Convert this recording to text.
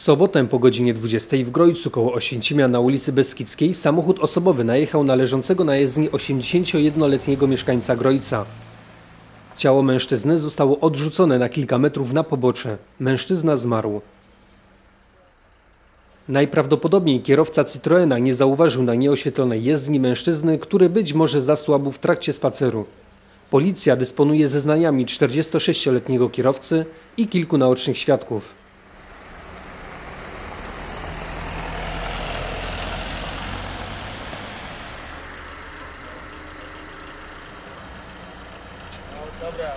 sobotę po godzinie 20 w Grojcu koło Oświęcimia na ulicy Beskidzkiej samochód osobowy najechał na leżącego na jezdni 81-letniego mieszkańca Grojca. Ciało mężczyzny zostało odrzucone na kilka metrów na pobocze. Mężczyzna zmarł. Najprawdopodobniej kierowca Citroena nie zauważył na nieoświetlonej jezdni mężczyzny, który być może zasłabł w trakcie spaceru. Policja dysponuje zeznaniami 46-letniego kierowcy i kilku naocznych świadków. Dobra.